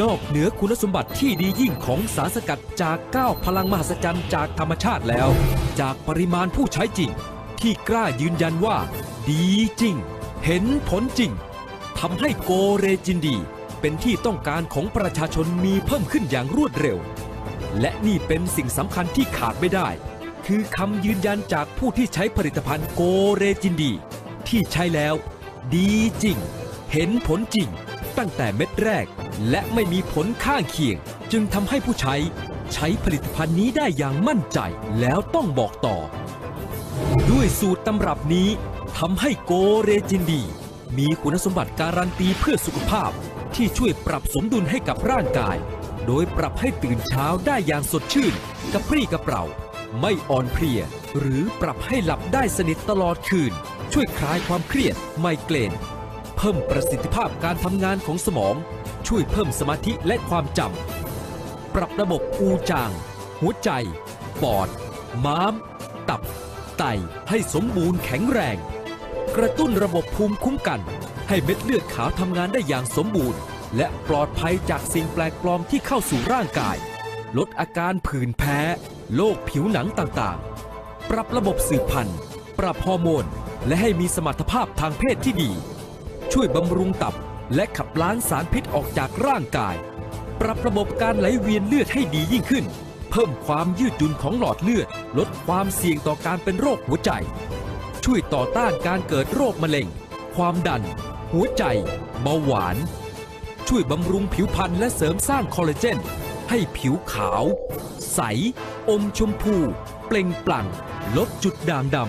นอกเหนือคุณสมบัติที่ดียิ่งของสารสกัดจาก9พลังมหัศจรรย์จากธรรมชาติแล้ว จากปริมาณผู้ใช้จริง ที่กล้ายืนยันว่า ดีจริง เห็นผลจริงทำให้โกเรจินดี เป็นที่ต้องการของประชาชนมีเพิ่มขึ้นอย่างรวดเร็ว และนี่เป็นสิ่งสำคัญที่ขาดไม่ได้ คือคำยืนยันจากผู้ที่ใช้ผลิตภัณฑ์โกเรจินดี ที่ใช้แล้ว ดีจริง เห็นผลจริง ตั้งแต่เม็ดแรก และไม่มีผลข้างเคียง จึงทำให้ผู้ใช้ใช้ผลิตภัณฑ์นี้ได้อย่างมั่นใจแล้วต้องบอกต่อ ด้วยสูตรตำรับนี้ทำให้โกเรจินดี มีคุณสมบัติการันตีเพื่อสุขภาพที่ช่วยปรับสมดุลให้กับร่างกาย โดยปรับให้ตื่นเช้าได้อย่างสดชื่น กระปรี้กระเปร่า ไม่อ่อนเพลีย หรือปรับให้หลับได้สนิทตลอดคืน ช่วยคลายความเครียดไมเกรน เพิ่มประสิทธิภาพการทำงานของสมอง ช่วยเพิ่มสมาธิและความจำ ปรับระบบอูจาง หัวใจ ปอด ม้าม ตับ ไตให้สมบูรณ์แข็งแรง กระตุ้นระบบภูมิคุ้มกัน ให้เม็ดเลือดขาวทำงานได้อย่างสมบูรณ์ และปลอดภัยจากสิ่งแปลกปลอมที่เข้าสู่ร่างกาย ลดอาการผื่นแพ้ โรคผิวหนังต่างๆ ปรับระบบสืบพันธุ์ ปรับฮอร์โมน และให้มีสมรรถภาพทางเพศที่ดี ช่วยบำรุงตับ และขับล้างสารพิษออกจากร่างกาย ปรับระบบการไหลเวียนเลือดให้ดียิ่งขึ้น เพิ่มความยืดหยุ่นของหลอดเลือด ลดความเสี่ยงต่อการเป็นโรคหัวใจ ช่วยต่อต้านการเกิดโรคมะเร็ง ความดัน หัวใจ เบาหวาน ช่วยบำรุงผิวพรรณและเสริมสร้างคอลลาเจน ให้ผิวขาว ใส อมชมพู เปล่งปลั่ง ลดจุดด่างดำ